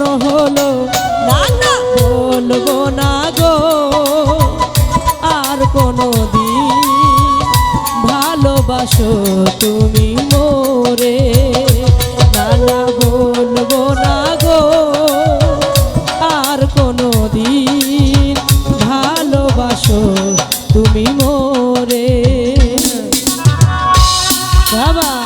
এমন হলো। না না বলব না গো আর কোনো দিন ভালোবাসো তুমি মোরে। না না বলব না গো আর কোনো দিন ভালোবাসো তুমি মোরে। বাবা।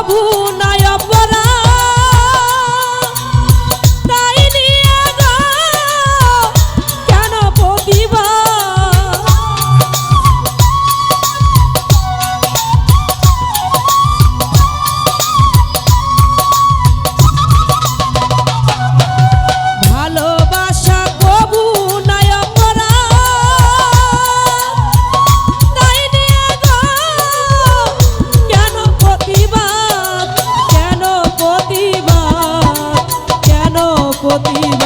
Babu go. পতি